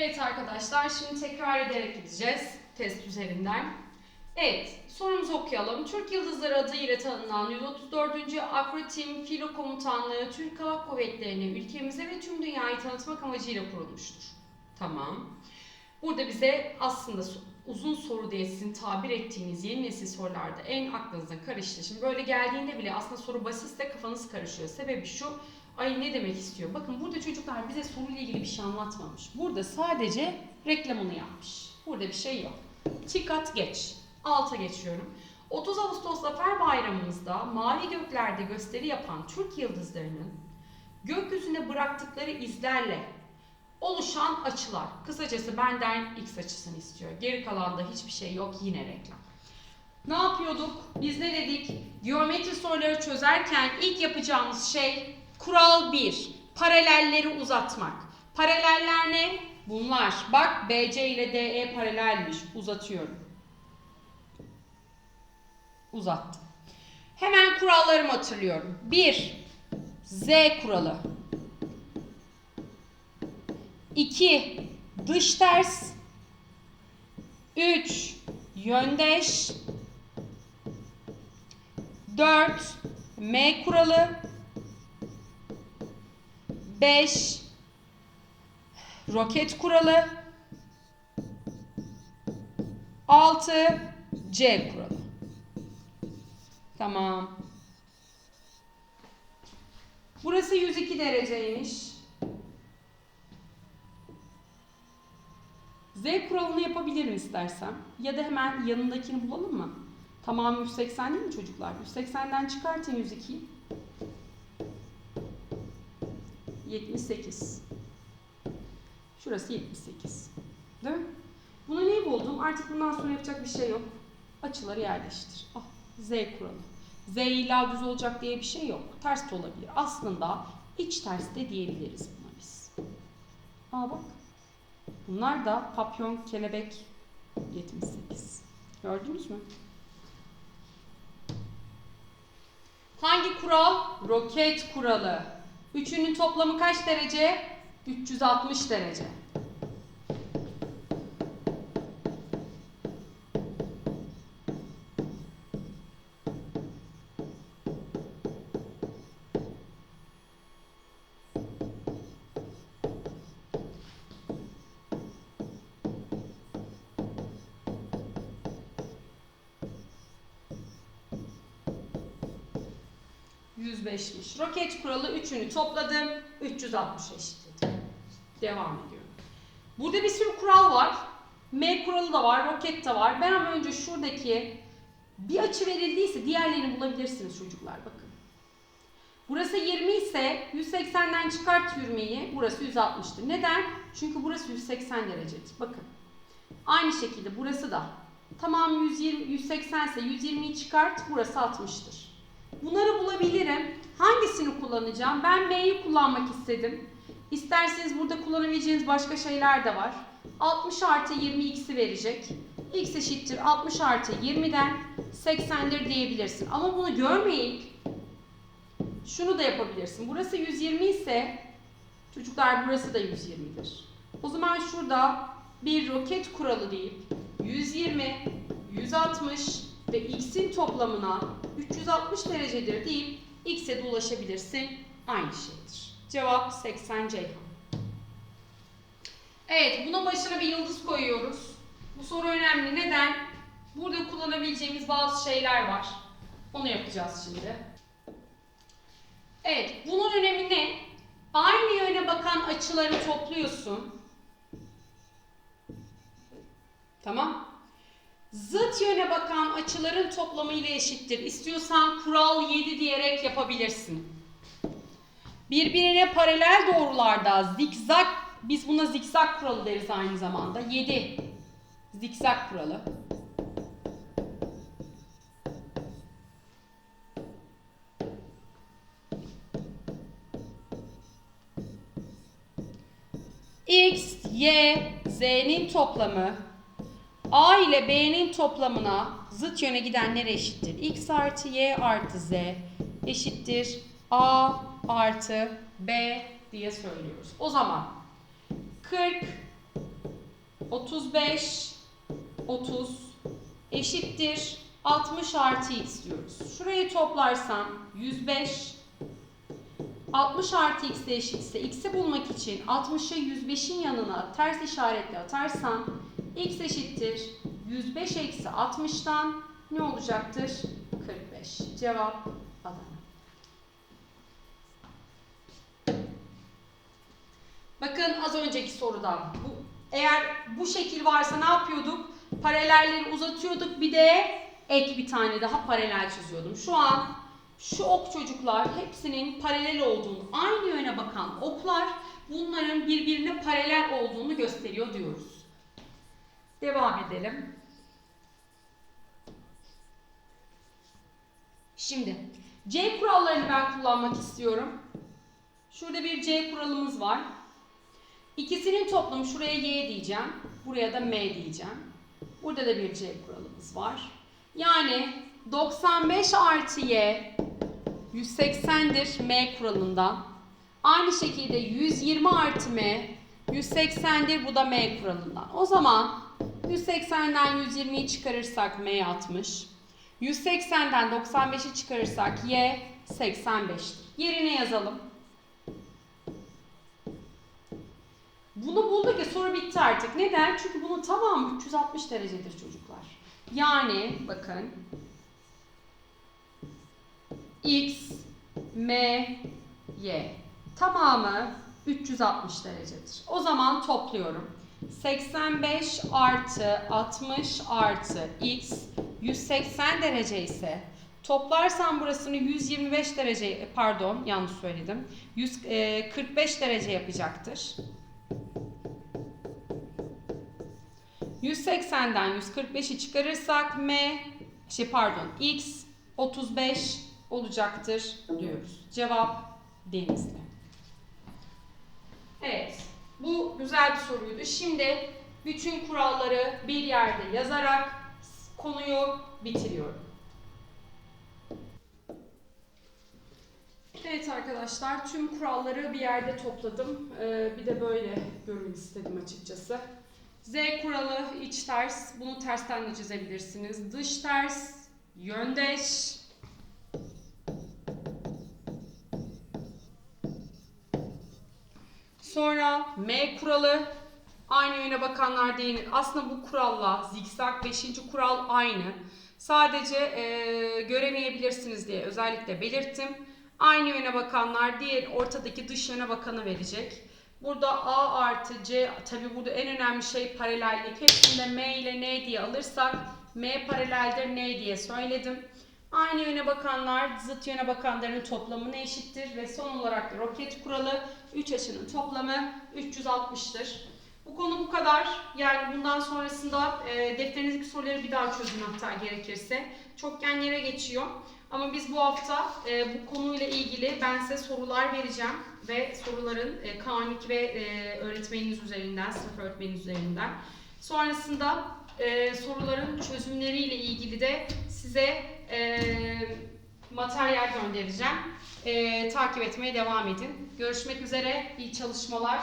Evet arkadaşlar şimdi tekrar ederek gideceğiz test üzerinden. Evet sorumuzu okuyalım. Türk Yıldızları adıyla tanınan 134. Akrotim Filo Komutanlığı Türk Hava Kuvvetleri'ni ülkemize ve tüm dünyayı tanıtmak amacıyla kurulmuştur. Tamam. Burada bize aslında uzun soru diye sizin tabir ettiğiniz yeni nesil sorularda en aklınıza karıştı. Şimdi böyle geldiğinde bile aslında soru basitse kafanız karışıyor. Sebebi şu, ay ne demek istiyor? Bakın burada çocuklar bize soruyla ilgili bir şey anlatmamış. Burada sadece reklamını yapmış. Burada bir şey yok. Tikat geç. Alta geçiyorum. 30 Ağustos Zafer Bayramımızda mavi göklerde gösteri yapan Türk yıldızlarının gökyüzüne bıraktıkları izlerle oluşan açılar. Kısacası benden x açısını istiyor. Geri kalanda hiçbir şey yok yine reklam. Ne yapıyorduk? Biz ne dedik? Geometri soruları çözerken ilk yapacağımız şey kural 1. Paralelleri uzatmak. Paraleller ne? Bunlar. Bak BC ile DE paralelmiş. Uzatıyorum. Uzattım. Hemen kurallarımı hatırlıyorum. 1. Z kuralı. 2. Dış ters. 3. Yöndeş. 4. M kuralı. 5. Roket kuralı. 6. C kuralı. Tamam. Burası 102 dereceymiş. Z kuralını yapabilirim istersem. Ya da hemen yanındakini bulalım mı? Tamam 180 değil mi çocuklar? 180'den çıkartın 102'yi. 78. Şurası 78. Değil mi? Bunu niye buldum? Artık bundan sonra yapacak bir şey yok. Açıları yerleştir. Ah, Z kuralı. Z illa düz olacak diye bir şey yok. Ters de olabilir. Aslında iç ters de diyebiliriz buna biz. Aa bak. Bunlar da papyon, kelebek 78. Gördünüz mü? Hangi kural? Roket kuralı. Üçünün toplamı kaç derece? 360 derece. %105'miş. Roket kuralı üçünü topladım. 360 eşitledim. Devam ediyorum. Burada bir sürü kural var. M kuralı da var, roket de var. Ben ama önce şuradaki bir açı verildiyse diğerlerini bulabilirsiniz çocuklar bakın. Burası 20 ise 180'den çıkart 20'yi. Burası 160'tır. Neden? Çünkü burası 180 derecedir. Bakın. Aynı şekilde burası da. Tamam 120, 180 ise 120'yi çıkart. Burası 60'tır. Bunları bulabilirim. Hangisini kullanacağım? Ben M'yi kullanmak istedim. İsterseniz burada kullanabileceğiniz başka şeyler de var. 60 artı 20 x'i verecek. x eşittir 60 artı 20'den 80'dir diyebilirsin. Ama bunu görmeyip şunu da yapabilirsin. Burası 120 ise çocuklar burası da 120'dir. O zaman şurada bir roket kuralı deyip 120, 160 ve x'in toplamına 360 derecedir deyip x'e de ulaşabilirsin. Aynı şeydir. Cevap 80 Ceyhan. Evet, buna başına bir yıldız koyuyoruz. Bu soru önemli. Neden? Burada kullanabileceğimiz bazı şeyler var. Onu yapacağız şimdi. Evet, bunun önemi ne? Aynı yöne bakan açıları topluyorsun. Tamam. Zıt yöne bakan açıların toplamı ile eşittir. İstiyorsan kural 7 diyerek yapabilirsin. Birbirine paralel doğrularda zikzak, biz buna zikzak kuralı deriz aynı zamanda. 7. Zikzak kuralı. X, Y, Z'nin toplamı A ile B'nin toplamına zıt yöne gidenlere eşittir. X artı Y artı Z eşittir A artı B diye söylüyoruz. O zaman 40 35, 30 eşittir 60 artı x diyoruz. Şurayı toplarsam 105, 60 artı x eşitse x'i bulmak için 60'ı 105'in yanına ters işaretle atarsam x eşittir 105 eksi 60'tan ne olacaktır? 45. Cevap Adana. Bakın az önceki sorudan. Bu, eğer bu şekil varsa ne yapıyorduk? Paralelleri uzatıyorduk bir de ek bir tane daha paralel çiziyordum. Şu an şu ok çocuklar hepsinin paralel olduğunu, aynı yöne bakan oklar bunların birbirine paralel olduğunu gösteriyor diyoruz. Devam edelim. Şimdi C kurallarını ben kullanmak istiyorum. Şurada bir C kuralımız var. İkisinin toplamı şuraya Y diyeceğim. Buraya da M diyeceğim. Burada da bir C kuralımız var. Yani 95 artı Y 180'dir M kuralından. Aynı şekilde 120 artı M 180'dir bu da M kuralından. O zaman 180'den 120'yi çıkarırsak M 60. 180'den 95'i çıkarırsak Y 85'tir. Yerine yazalım. Bunu bulduk ya soru bitti artık. Neden? Çünkü bunun tamamı 360 derecedir çocuklar. Yani bakın X, M, Y tamamı 360 derecedir. O zaman topluyorum. 85 artı 60 artı X 180 derece ise toplarsam burasını 125 derece pardon yanlış söyledim. 145 derece yapacaktır. 180'den 145'i çıkarırsak M şey pardon X 35 olacaktır diyoruz. Cevap Denizli. Evet. Bu güzel bir soruydu. Şimdi bütün kuralları bir yerde yazarak konuyu bitiriyorum. Evet arkadaşlar tüm kuralları bir yerde topladım. Ee, bir de böyle görün istedim açıkçası. Z kuralı iç ters. Bunu tersten de çizebilirsiniz. Dış ters, yöndeş. Sonra M kuralı. Aynı yöne bakanlar değinir. Aslında bu kuralla zikzak 5. kural aynı. Sadece e, göremeyebilirsiniz diye özellikle belirttim. Aynı yöne bakanlar diğer ortadaki dış yöne bakanı verecek. Burada A artı C, tabi burada en önemli şey paralellik. Hepsinde M ile N diye alırsak M paraleldir N diye söyledim. Aynı yöne bakanlar zıt yöne bakanların toplamına eşittir ve son olarak da roket kuralı 3 açının toplamı 360'tır. Bu konu bu kadar. Yani bundan sonrasında e, defterinizdeki soruları bir daha çözün hatta gerekirse. Çokgenlere geçiyor. Ama biz bu hafta e, bu konuyla ilgili ben size sorular vereceğim ve soruların e, K12 ve e, öğretmeniniz üzerinden, sınıf öğretmeniniz üzerinden. Sonrasında e, soruların çözümleriyle ilgili de size e, materyal göndereceğim. E, takip etmeye devam edin. Görüşmek üzere, iyi çalışmalar.